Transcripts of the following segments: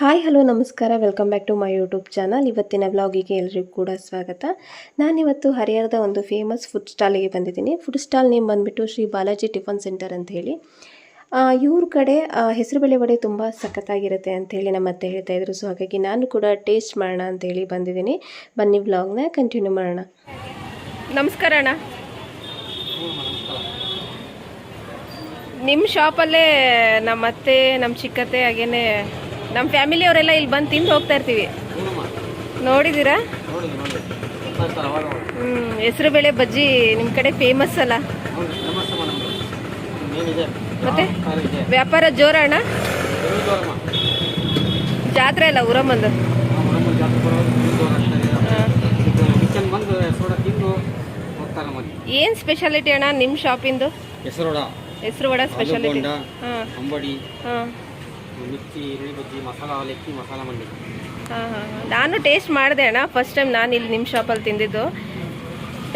Hi, hello, ನಮಸ್ಕಾರ. Welcome back to my YouTube channel. ಇವತ್ತಿನ ವ್ಲಾಗಿಗೆ ಎಲ್ರಿಗೂ ಕೂಡ ಸ್ವಾಗತ. ನಾನಿವತ್ತು ಹರಿಹರದ ಒಂದು ಫೇಮಸ್ ಫುಡ್ ಸ್ಟಾಲಿಗೆ ಬಂದಿದ್ದೀನಿ. ಫುಡ್ ಸ್ಟಾಲ್ ನೇಮ್ ಬಂದುಬಿಟ್ಟು ಶ್ರೀ ಬಾಲಾಜಿ ಟಿಫನ್ ಸೆಂಟರ್ ಅಂತ ಹೇಳಿ ಇವ್ರ ಕಡೆ ಹೆಸರುಬೇಳೆ ವಡೆ ತುಂಬ ಸಖತ್ತಾಗಿರುತ್ತೆ ಅಂತ ಹೇಳಿ ನಮ್ಮ ಅತ್ತೆ ಹೇಳ್ತಾ ಇದ್ರು. ಸೊ ಹಾಗಾಗಿ ನಾನು ಕೂಡ ಟೇಸ್ಟ್ ಮಾಡೋಣ ಅಂತೇಳಿ ಬಂದಿದ್ದೀನಿ. ಬನ್ನಿ ವ್ಲಾಗ್ನ ಕಂಟಿನ್ಯೂ ಮಾಡೋಣ. ನಮಸ್ಕಾರ ಅಣ್ಣ. ನಿಮ್ಮ ಶಾಪಲ್ಲೇ ನಮ್ಮ ಅತ್ತೆ, ನಮ್ಮ ಚಿಕ್ಕತ್ತೆ ಹಾಗೇನೆ ನಮ್ಮ ಫ್ಯಾಮಿಲಿ ಅವರೆಲ್ಲ ಇಲ್ಲಿ ಬಂದು ತಿಂದು ಹೋಗ್ತಾ ಇರ್ತೀವಿ. ನೋಡಿದ್ದೀರಾ ಹ್ಞೂ ಹೆಸರು ಬೇಳೆ ಬಜ್ಜಿ ನಿಮ್ಮ ಕಡೆ ಫೇಮಸ್ ಅಲ್ಲ. ಮತ್ತೆ? ವ್ಯಾಪಾರ ಜೋರಣ್ಣ ಜಾತ್ರೆ ಅಲ್ಲ ಊರಮ್ಮಂದು ಏನ್ ಸ್ಪೆಷಾಲಿಟಿ ಅಣ್ಣ ನಿಮ್ಮ ಶಾಪಿಂದು ಹೆಸರು ಹೆಸರು ವಡ ಸ್ಪೆಷಾಲಿಟಿ ಅಂಬಡಿ. ಹಾಂ. ಮಿರ್ಚಿ ಈರುಳ್ಳಿ ಬಜ್ಜಿ ಮಸಾಲ ಅವಲಕ್ಕಿ ಮಸಾಲ ಮಂಡಿ. ಹಾಂ ಹಾಂ ನಾನು ಟೇಸ್ಟ್ ಮಾಡಿದೆ ಅಣ್ಣ. ಫಸ್ಟ್ ಟೈಮ್ ನಾನು ಇಲ್ಲಿ ನಿಮ್ಮ ಶಾಪಲ್ಲಿ ತಿಂದಿದ್ದು.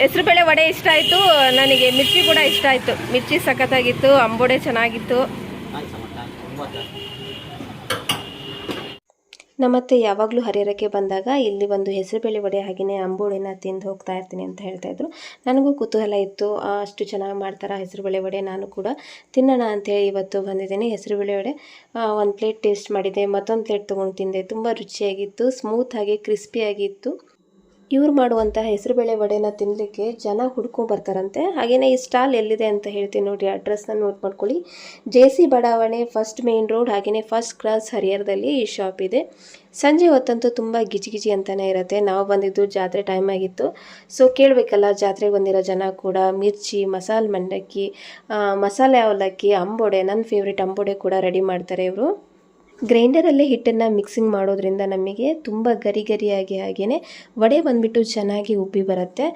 ಹೆಸರು ಬೇಳೆ ವಡೆ ಇಷ್ಟ ಆಯಿತು. ನನಗೆ ಮಿರ್ಚಿ ಕೂಡ ಇಷ್ಟ ಆಯಿತು. ಮಿರ್ಚಿ ಸಖತ್ತಾಗಿತ್ತು ಅಂಬೋಡೆ ಚೆನ್ನಾಗಿತ್ತು ಥ್ಯಾಂಕ್ಸ್ ಅಮ್ಮ ಥ್ಯಾಂಕ್ಸ್ ತುಂಬ ಥ್ಯಾಂಕ್ಸ್ ನಮ್ಮತ್ತೆ ಯಾವಾಗಲೂ ಹರಿಹರಕ್ಕೆ ಬಂದಾಗ ಇಲ್ಲಿ ಒಂದು ಹೆಸರುಬೇಳೆ ವಡೆ ಹಾಗೆಯೇ ಅಂಬೋಳಿನ ತಿಂದು ಹೋಗ್ತಾ ಇರ್ತೀನಿ ಅಂತ ಹೇಳ್ತಾ ಇದ್ರು. ನನಗೂ ಕುತೂಹಲ ಇತ್ತು ಅಷ್ಟು ಚೆನ್ನಾಗಿ ಮಾಡ್ತಾರೆ ಹೆಸರುಬೇಳೆ ವಡೆ ನಾನು ಕೂಡ ತಿನ್ನೋಣ ಅಂತೇಳಿ ಇವತ್ತು ಬಂದಿದ್ದೀನಿ ಹೆಸರುಬೇಳೆ ವಡೆ. ಒಂದು ಪ್ಲೇಟ್ ಟೇಸ್ಟ್ ಮಾಡಿದೆ, ಮತ್ತೊಂದು ಪ್ಲೇಟ್ ತೊಗೊಂಡು ತಿಂದೆ. ತುಂಬ ರುಚಿಯಾಗಿತ್ತು ಸ್ಮೂತಾಗಿ ಕ್ರಿಸ್ಪಿಯಾಗಿತ್ತು ಇವ್ರು ಮಾಡುವಂತಹ ಹೆಸರುಬೇಳೆ ವಡೆನ ತಿನ್ನಲಿಕ್ಕೆ ಜನ ಹುಡ್ಕೊಂಡು ಬರ್ತಾರಂತೆ. ಹಾಗೆಯೇ ಈ ಸ್ಟಾಲ್ ಎಲ್ಲಿದೆ ಅಂತ ಹೇಳ್ತೀನಿ ನೋಡಿ ಅಡ್ರೆಸ್ನ ನೋಟ್ ಮಾಡ್ಕೊಳ್ಳಿ. ಜೆ ಸಿ ಬಡಾವಣೆ ಫಸ್ಟ್ ಮೇನ್ ರೋಡ್ ಹಾಗೆಯೇ ಫಸ್ಟ್ ಕ್ರಾಸ್ ಹರಿಹರದಲ್ಲಿ ಈ ಶಾಪ್ ಇದೆ. ಸಂಜೆ ಹೊತ್ತಂತೂ ತುಂಬ ಗಿಜಿಗಿಜಿ ಅಂತಲೇ ಇರುತ್ತೆ. ನಾವು ಬಂದಿದ್ದು ಜಾತ್ರೆ ಟೈಮ್ ಆಗಿತ್ತು. ಸೊ ಕೇಳಬೇಕಲ್ಲ, ಜಾತ್ರೆಗೆ ಬಂದಿರೋ ಜನ ಕೂಡ, ಮಿರ್ಚಿ, ಮಸಾಲೆ ಮಂಡಕ್ಕಿ ಮಸಾಲೆ ಅವಲಕ್ಕಿ, ಅಂಬೋಡೆ ನನ್ನ ಫೇವ್ರೆಟ್ ಅಂಬೋಡೆ ಕೂಡ ರೆಡಿ ಮಾಡ್ತಾರೆ ಇವರು. ಗ್ರೈಂಡರಲ್ಲೇ ಹಿಟ್ಟನ್ನು ಮಿಕ್ಸಿಂಗ್ ಮಾಡೋದ್ರಿಂದ ನಮಗೆ ತುಂಬ ಗರಿ ಗರಿಯಾಗಿ ಹಾಗೆಯೇ ವಡೆ ಬಂದುಬಿಟ್ಟು ಚೆನ್ನಾಗಿ ಉಬ್ಬಿ ಬರುತ್ತೆ.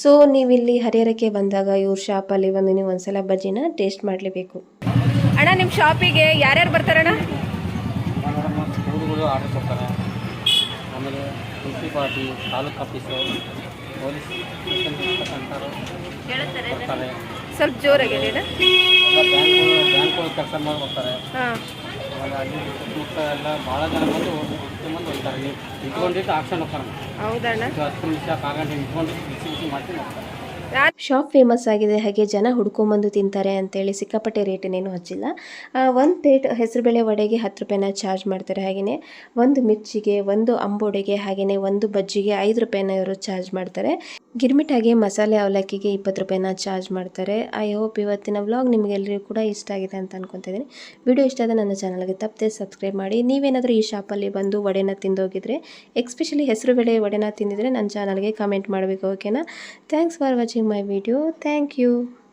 ಸೊ ನೀವಿಲ್ಲಿ ಹರಿಹರಕ್ಕೆ ಬಂದಾಗ ಇವ್ರ ಶಾಪಲ್ಲಿ ಬಂದು ನೀವು ಒಂದ್ಸಲ ಬಜ್ಜಿನ ಟೇಸ್ಟ್ ಮಾಡಲೇಬೇಕು. ಅಣ್ಣ ನಿಮ್ಮ ಶಾಪಿಗೆ ಯಾರ್ಯಾರು ಬರ್ತಾರಣ್ಣ? ಹುಡುಗರು ಆರ್ಡರ್ ಕೊಡ್ತಾರೆ. ಆಮೇಲೆ municipality taluk office police centre ಬರ್ತಾರೆ. ಸ್ವಲ್ಪ ಜೋರಾಗಿ ಹೇಳಿ ಎಲ್ಲ ಬ್ಯಾಂಕು ಬ್ಯಾಂಕು ಕೆಲಸ ಮಾಡಿ ಬರ್ತಾರೆ ಹಾಂ ಆಮೇಲೆ ಅಲ್ಲಿ ಸುತ್ತಮುತ್ತ ಎಲ್ಲ ಭಾಳ ಜನ ಬಂದು ಬಂದು ಹೋಗ್ತಾರೆ ನೀವು ಇಟ್ಕೊಂಡಿಟ್ಟು ಆಕ್ಷನ್ ಹೋಗ್ತಾರೆ ಹೌದಣ್ಣ. ಹತ್ತು ನಿಮಿಷ ಕಾಲು ಗಂಟೆ ಇಟ್ಕೊಂಡು ಬಿಸಿ ಬಿಸಿ ಮಾಡ್ತೀನಿ ಹೋಗ್ತಾರೆ ಶಾಪ್ ಫೇಮಸ್ ಆಗಿದೆ, ಹಾಗೆ ಜನ ಹುಡ್ಕೊಂಬಂದು ತಿಂತಾರೆ ಅಂತೇಳಿ ಸಿಕ್ಕಾಪಟ್ಟೆ ರೇಟನ್ನೇನು ಹಚ್ಚಿಲ್ಲ. ಒಂದು ಪ್ಲೇಟ್ ಹೆಸರುಬೇಳೆ ವಡೆಗೆ ಹತ್ತು ರೂಪಾಯಿನ ಚಾರ್ಜ್ ಮಾಡ್ತಾರೆ. ಹಾಗೆಯೇ ಒಂದು ಮಿರ್ಚಿಗೆ, ಒಂದು ಅಂಬೋಡೆಗೆ ಹಾಗೆಯೇ ಒಂದು ಬಜ್ಜಿಗೆ ಐದು ರೂಪಾಯಿನ ಇವರು ಚಾರ್ಜ್ ಮಾಡ್ತಾರೆ. ಗಿರ್ಮಿಟಾಗೆ ಮಸಾಲೆ ಅವಲಕ್ಕಿಗೆ ಇಪ್ಪತ್ತು ರೂಪಾಯಿನ ಚಾರ್ಜ್ ಮಾಡ್ತಾರೆ. ಐ ಹೋಪ್ ಇವತ್ತಿನ ವ್ಲಾಗ್ ನಿಮಗೆಲ್ಲರಿಗೂ ಕೂಡ ಇಷ್ಟ ಆಗಿದೆ ಅಂತ ಅನ್ಕೊತಿದ್ದೀನಿ ವಿಡಿಯೋ ಇಷ್ಟ ಆದರೆ ನನ್ನ ಚಾನಲ್ಗೆ ತಪ್ಪದೆ ಸಬ್ಸ್ಕ್ರೈಬ್ ಮಾಡಿ. ನೀವೇನಾದರೂ ಈ ಶಾಪಲ್ಲಿ ಬಂದು ವಡೆನ ತಿಂದೋಗಿದ್ರೆ ಎಕ್ಸ್ಪೆಷಲಿ ಹೆಸರುಬೇಳೆ ವಡೆನ ತಿಂದಿದ್ರೆ ನನ್ನ ಚಾನಲ್ಗೆ ಕಮೆಂಟ್ ಮಾಡಬೇಕು ಓಕೆನಾ thanks for watching my video thank you